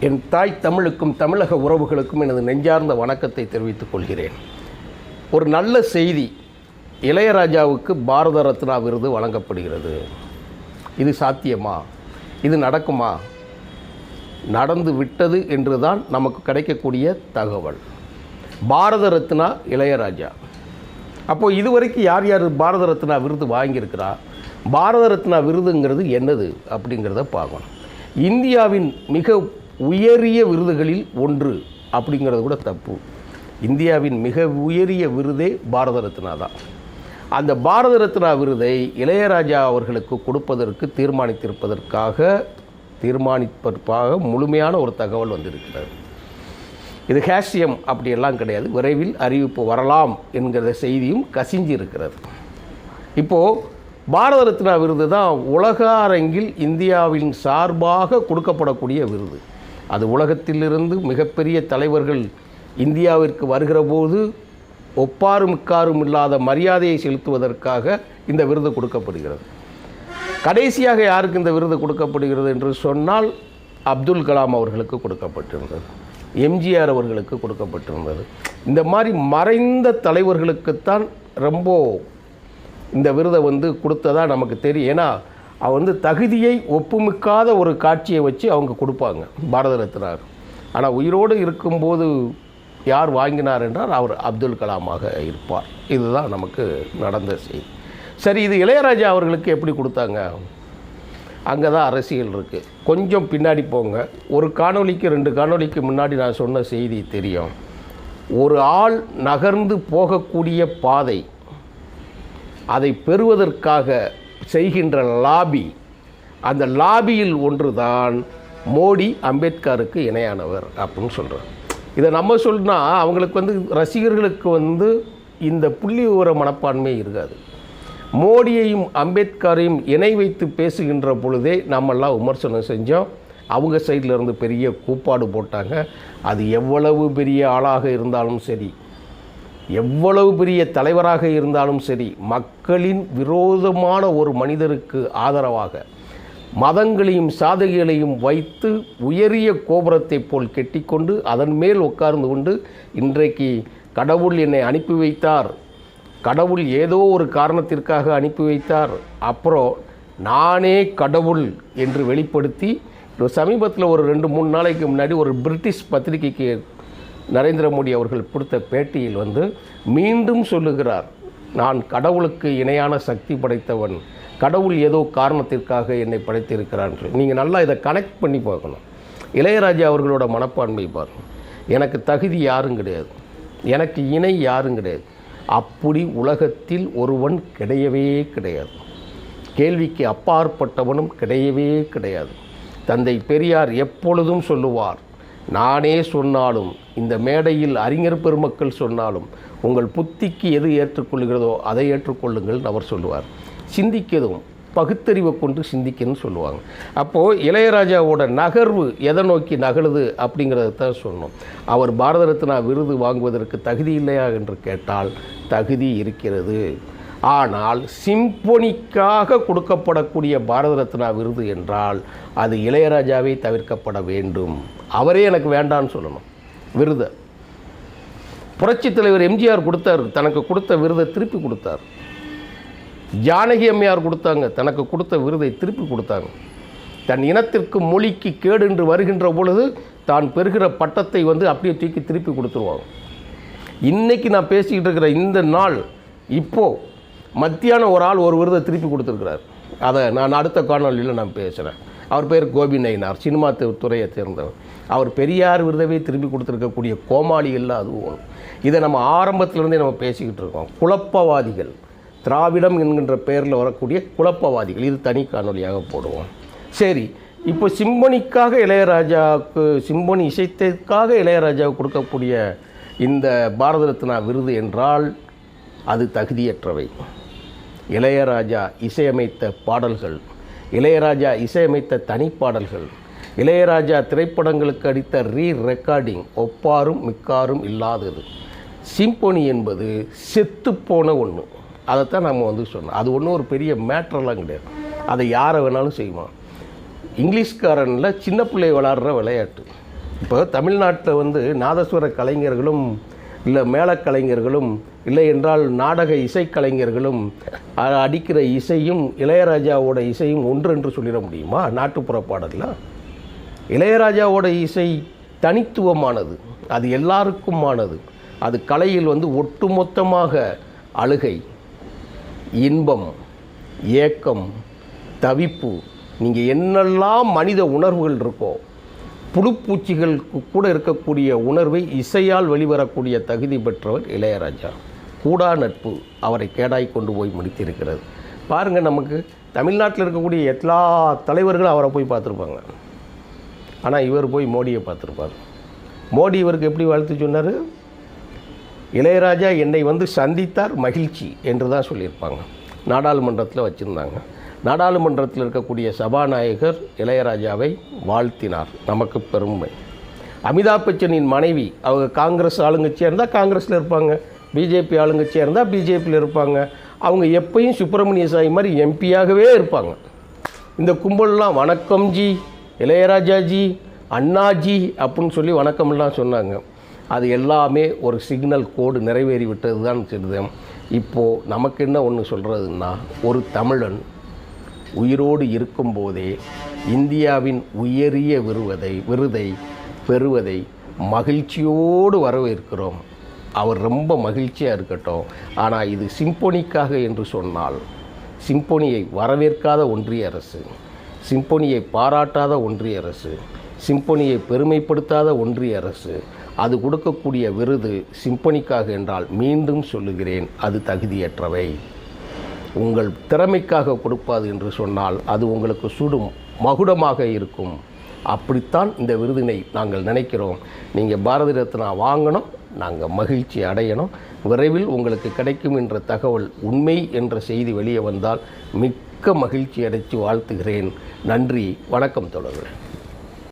என் தாய் தமிழுக்கும் தமிழக உறவுகளுக்கும் எனது நெஞ்சார்ந்த வணக்கத்தை தெரிவித்துக் கொள்கிறேன். ஒரு நல்ல செய்தி இளையராஜாவுக்கு பாரத ரத்னா விருது வழங்கப்படுகிறது. இது சாத்தியமா? இது நடக்குமா? நடந்து விட்டது என்று தான் நமக்கு கிடைக்கக்கூடிய தகவல். பாரத ரத்னா இளையராஜா. அப்போது இதுவரைக்கும் யார் யார் பாரத ரத்னா விருது வாங்கியிருக்கிறா? பாரத ரத்னா விருதுங்கிறது என்னது அப்படிங்கிறத பார்க்கணும். இந்தியாவின் மிக உயரிய விருதுகளில் ஒன்று அப்படிங்கிறது கூட தப்பு. இந்தியாவின் மிக உயரிய விருதே பாரத ரத்னா தான். அந்த பாரத ரத்னா விருதை இளையராஜா அவர்களுக்கு கொடுப்பதற்கு தீர்மானித்திருப்பதற்காக தீர்மானிப்பதற்காக முழுமையான ஒரு தகவல் வந்திருக்கிறது. இது ஹேஷியம் அப்படியெல்லாம் கிடையாது. விரைவில் அறிவிப்பு வரலாம் என்கிற செய்தியும் கசிஞ்சு இருக்கிறது. இப்போது பாரத ரத்னா விருது தான் உலக அரங்கில் இந்தியாவின் சார்பாக கொடுக்கப்படக்கூடிய விருது. அது உலகத்திலிருந்து மிகப்பெரிய தலைவர்கள் இந்தியாவிற்கு வருகிற போது ஒப்பாரும் மிக்காரும் இல்லாத மரியாதையை செலுத்துவதற்காக இந்த விருது கொடுக்கப்படுகிறது. கடைசியாக யாருக்கு இந்த விருது கொடுக்கப்படுகிறது என்று சொன்னால் அப்துல் கலாம் அவர்களுக்கு கொடுக்கப்பட்டிருந்தது. எம்ஜிஆர் அவர்களுக்கு கொடுக்கப்பட்டிருந்தது. இந்த மாதிரி மறைந்த தலைவர்களுக்குத்தான் ரொம்ப இந்த விருதை வந்து கொடுத்ததா நமக்கு தெரியும். ஏன்னா அவ வந்து தகுதியை ஒப்புமிக்காத ஒரு காட்சியை வச்சு அவங்க கொடுப்பாங்க பாரத ரத்னார் ஆனால் உயிரோடு இருக்கும்போது யார் வாங்கினார் என்றால் அவர் அப்துல் கலாமாக இருப்பார். இதுதான் நமக்கு நடந்த செய்தி. சரி இது இளையராஜா அவர்களுக்கு எப்படி கொடுத்தாங்க? அங்கே தான் அரசியல் இருக்குது கொஞ்சம் பின்னாடி போங்க. ஒரு காணொளிக்கு ரெண்டு காணொளிக்கு முன்னாடி நான் சொன்ன செய்தி தெரியும். ஒரு ஆள் நகர்ந்து போகக்கூடிய பாதை அதை பெறுவதற்காக செய்கின்ற லாபி. அந்த லாபியில் ஒன்றுதான் மோடி அம்பேத்கருக்கு இணையானவர் அப்படின்னு சொல்கிறார் இதை நம்ம சொன்னா அவங்களுக்கு வந்து ரசிகர்களுக்கு வந்து இந்த புள்ளி விவர மனப்பான்மை இருக்காது. மோடியையும் அம்பேத்கரையும் இணை வைத்து பேசுகின்ற பொழுதே நம்மெல்லாம் விமர்சனம் செஞ்சோம். அவங்க சைடில் இருந்து பெரிய கூப்பாடு போட்டாங்க. அது எவ்வளவு பெரிய ஆளாக இருந்தாலும் சரி எவ்வளவு பெரிய தலைவராக இருந்தாலும் சரி மக்களின் விரோதமான ஒரு மனிதருக்கு ஆதரவாக மதங்களையும் சாதகைகளையும் வைத்து உயரிய கோபுரத்தைப் போல் கெட்டிக்கொண்டு அதன் மேல் உட்கார்ந்து கொண்டு இன்றைக்கு கடவுள் என்னை அனுப்பி வைத்தார். கடவுள் ஏதோ ஒரு காரணத்திற்காக அனுப்பி வைத்தார். அப்புறம் நானே கடவுள் என்று வெளிப்படுத்தி சமீபத்தில் ஒரு ரெண்டு மூணு நாளைக்கு முன்னாடி ஒரு பிரிட்டிஷ் பத்திரிகைக்கு நரேந்திர மோடி அவர்கள் கொடுத்த பேட்டியில் வந்து மீண்டும் சொல்லுகிறார் நான் கடவுளுக்கு இணையான சக்தி படைத்தவன் கடவுள் ஏதோ காரணத்திற்காக என்னை படைத்திருக்கிறான் நீங்கள் நல்லா இதை கனெக்ட் பண்ணி பார்க்கணும். இளையராஜா அவர்களோட மனப்பான்மை பாருங்கள் எனக்கு தகுதி யாரும் கிடையாது. எனக்கு இணை யாரும் கிடையாது. அப்படி உலகத்தில் ஒருவன் கிடையவே கிடையாது. கேள்விக்கு அப்பாற்பட்டவனும் கிடையவே கிடையாது. தந்தை பெரியார் எப்பொழுதும் சொல்லுவார் நானே சொன்னாலும் இந்த மேடையில் அறிஞர் பெருமக்கள் சொன்னாலும் உங்கள் புத்திக்கு எது ஏற்றுக்கொள்கிறதோ அதை ஏற்றுக்கொள்ளுங்கள் அவர் சொல்லுவார். சிந்திக்கதும் பகுத்தறிவை கொண்டு சிந்திக்கணும்னு சொல்லுவாங்க. அப்போது இளையராஜாவோட நகர்வு எதை நோக்கி நகழுது அப்படிங்கிறத தான் சொன்னோம் அவர் பாரத ரத்னா விருது வாங்குவதற்கு தகுதி இல்லையா என்று கேட்டால் தகுதி இருக்கிறது. ஆனால் சிம்பொனிக்காக கொடுக்கப்படக்கூடிய பாரத ரத்னா விருது என்றால் அது இளையராஜாவே தவிர்க்கப்பட வேண்டும். அவரே எனக்கு வேண்டான்னு சொல்லணும். விருதை. புரட்சி தலைவர் எம்ஜிஆர் கொடுத்தார். தனக்கு கொடுத்த விருதை திருப்பி கொடுத்தார். ஜானகி அம்மையார் கொடுத்தாங்க. தனக்கு கொடுத்த விருதை திருப்பி கொடுத்தாங்க. தன் இனத்திற்கு மொழிக்கு கேடு என்று வருகின்ற பொழுது தான் பெறுகிற பட்டத்தை வந்து அப்படியே தூக்கி திருப்பி கொடுத்துருவாங்க. இன்னைக்கு நான் பேசிக்கிட்டு இருக்கிற இந்த நாள் இப்போது மத்தியானம் ஒரு ஆள் ஒரு விருதை திருப்பி கொடுத்துருக்கிறார். அதை நான் அடுத்த காணொலியில் நான் பேசுகிறேன் அவர் பேர் கோபி நயினார் சினிமா துறையை சேர்ந்தவர். அவர் பெரியார் விருதவே திரும்பி கொடுத்துருக்கக்கூடிய கோமாளிகளில் அதுவும் ஒன்று இதை நம்ம ஆரம்பத்திலிருந்தே நம்ம பேசிக்கிட்டு இருக்கோம். குழப்பவாதிகள். திராவிடம் என்கின்ற பெயரில் வரக்கூடிய குழப்பவாதிகள். இது தனி காணொலியாக போடுவோம். சரி இப்போ சிம்பொனிக்காக இளையராஜாவுக்கு சிம்பொனி இசைத்ததுக்காக இளையராஜாவுக்கு கொடுக்கக்கூடிய இந்த பாரத ரத்னா விருது என்றால் அது தகுதியற்றவை. இளையராஜா இசையமைத்த பாடல்கள் இளையராஜா இசையமைத்த தனிப்பாடல்கள். இளையராஜா திரைப்படங்களுக்கு அடித்த ரீ ரெக்கார்டிங் ஒப்பாரும் மிக்காரும் இல்லாதது. சிம்பொனி என்பது செத்துப்போன ஒன்று அதைத்தான் நம்ம வந்து சொன்னோம். அது ஒன்றும் ஒரு பெரிய மேட்ரெல்லாம் கிடையாது. அதை யாரை வேணாலும் செய்வான். இங்கிலீஷ்காரனில் சின்ன பிள்ளை விளாடுற விளையாட்டு. இப்போ தமிழ்நாட்டில் வந்து நாதஸ்வர கலைஞர்களும் இல்லை மேளக்கலைஞர்களும் இல்லை என்றால் நாடக இசைக்கலைஞர்களும் அடிக்கிற இசையும் இளையராஜாவோட இசையும் ஒன்று என்று சொல்லிட முடியுமா? நாட்டுப்புற பாடலில் இளையராஜாவோட இசை தனித்துவமானது. அது எல்லாருக்குமானது. அது கலையில் வந்து ஒட்டுமொத்தமாக அழுகை இன்பம் ஏக்கம் தவிப்பு நீங்கள் என்னெல்லாம் மனித உணர்வுகள் இருக்கோ புழுப்பூச்சிகளுக்கு கூட இருக்கக்கூடிய உணர்வை இசையால் வெளிவரக்கூடிய தகுதி பெற்றவர் இளையராஜா. கூடா நட்பு அவரை கேடாய் கொண்டு போய் முடித்திருக்கிறது. பாருங்கள் நமக்கு தமிழ்நாட்டில் இருக்கக்கூடிய எல்லா தலைவர்களும் அவரை போய் பார்த்துருப்பாங்க. ஆனால் இவர் போய் மோடியை பார்த்துருப்பார். மோடி இவருக்கு எப்படி வாழ்த்து சொன்னார்? இளையராஜா என்னை வந்து சந்தித்தார் மகிழ்ச்சி என்று தான் சொல்லியிருப்பாங்க. நாடாளுமன்றத்தில் வச்சுருந்தாங்க. நாடாளுமன்றத்தில் இருக்கக்கூடிய சபாநாயகர் இளையராஜாவை வாழ்த்தினார். நமக்கு பெருமை. அமிதாப் பச்சனின் மனைவி அவங்க காங்கிரஸ் ஆளுங்கட்சியாக இருந்தால் காங்கிரஸில் இருப்பாங்க. பிஜேபி ஆளுங்கட்சியாக இருந்தால் பிஜேபியில் இருப்பாங்க. அவங்க எப்பயும் சுப்பிரமணிய சாமி மாதிரி எம்பியாகவே இருப்பாங்க. இந்த கும்பல்லாம் வணக்கம் ஜி இளையராஜா ஜி அண்ணாஜி அப்படின்னு சொல்லி வணக்கம்லாம் சொன்னாங்க. அது எல்லாமே ஒரு சிக்னல் கோடு நிறைவேறி விட்டது தான் சொல்லுது இப்போது நமக்கு என்ன ஒன்று சொல்கிறதுன்னா ஒரு தமிழன் உயிரோடு இருக்கும்போதே இந்தியாவின் உயரிய விருவதை விருதை பெறுவதை மகிழ்ச்சியோடு வரவேற்கிறோம். அவர் ரொம்ப மகிழ்ச்சியாக இருக்கட்டும். ஆனால் இது சிம்பொனிக்காக என்று சொன்னால் சிம்பொனியை வரவேற்காத ஒன்றிய அரசு சிம்பொனியை பாராட்டாத ஒன்றிய அரசு சிம்பொனியை பெருமைப்படுத்தாத ஒன்றிய அரசு அது கொடுக்கக்கூடிய விருது சிம்பொனிக்காக என்றால் மீண்டும் சொல்லுகிறேன். அது தகுதியற்றவை. உங்கள் திறமைக்காக கொடுப்பாது என்று சொன்னால் அது உங்களுக்கு சுடும் மகுடமாக இருக்கும். அப்படித்தான் இந்த விருதினை நாங்கள் நினைக்கிறோம். நீங்கள் பாரதி ரத்னா வாங்கணும் நாங்கள் மகிழ்ச்சி அடையணும். விரைவில் உங்களுக்கு கிடைக்கும் என்ற தகவல் உண்மை என்ற செய்தி வெளியே வந்தால் மிக்க மகிழ்ச்சி அடைத்து வாழ்த்துகிறேன். நன்றி வணக்கம் தொடர்கிறேன்